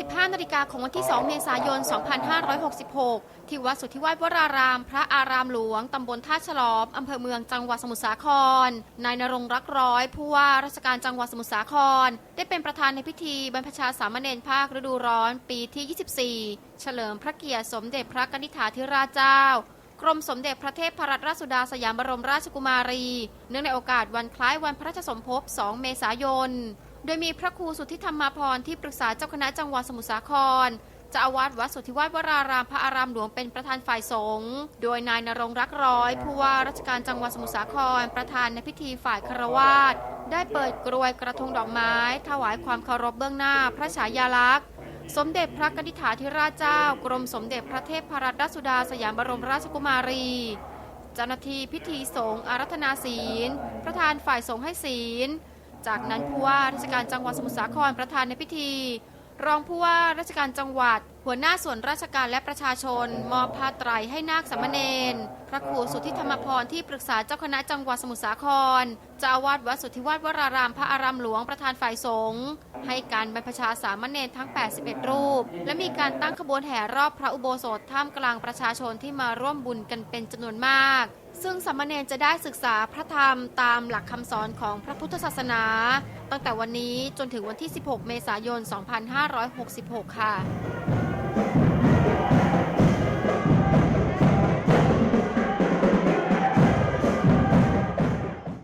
15 นาฬิกาของวันที่ 2 เมษายน 2566 ที่วัดสุทธิวาสวราราม พระอารามหลวง ตำบลท่าฉลอม อำเภอเมืองจังหวัดสมุทรสาคร นายนรงรักร้อย ผู้ว่าราชการจังหวัดสมุทรสาคร ได้เป็นประธานในพิธีบรรพชาสามเณรภาคฤดูร้อนปีที่ 24 เฉลิมพระเกียรติสมเด็จพระกนิษฐาธิราชเจ้ากรมสมเด็จพระเทพรัตนราชสุดาสยามบรมราชกุมารี เนื่องในโอกาสวันคล้ายวันพระราชสมภพ 2 เมษายน โดยมีพระครูสุทธิธรรมาพรที่ปรึกษาเจ้าคณะจังหวัดสมุทรสาครจ้าอาวาสวัดสุทธิวาสวรารามพระอารามหลวงเป็นประธานฝ่ายสงฆ์โดยนายนรงรักร้อย ผู้ว่าราชการจังหวัดสมุทรสาคร ประธานในพิธีฝ่ายคารวาสได้เปิดกรวยกระทงดอกไม้ ถวายความเคารพเบื้องหน้า พระฉายาลักษณ์ สมเด็จพระกนิษฐาธิราชเจ้า กรมสมเด็จพระเทพรัตนราชสุดาสยามบรมราชกุมารีเจ้าหน้าที่พิธีสงฆ์อารัธนาศีล ประธานฝ่ายสงฆ์ให้ศีล จากนั้นผู้ว่าราชการจังหวัดสมุทรสาครประธานในพิธี รองผู้ว่าราชการจังหวัด หัวหน้าส่วนราชการและประชาชน มอบผ้าไตรให้นาคสามเณรพระครูสุทธิธรรมพรที่ปรึกษาเจ้าคณะจังหวัดสมุทรสาครเจ้าอาวาสวัดสุทธิวาสวราราม พระอารามหลวงประธานฝ่ายสงฆ์ให้การบรรพชาสามเณรทั้ง 81 รูป และมีการตั้งขบวนแห่รอบพระอุโบสถท่ามกลางประชาชนที่มาร่วมบุญกันเป็นจำนวนมาก ซึ่งสามเณรจะได้ศึกษาพระธรรมตามหลักคำสอนของพระพุทธศาสนา ตั้งแต่วันนี้จนถึงวันที่ 16 เมษายน 2566 ค่ะ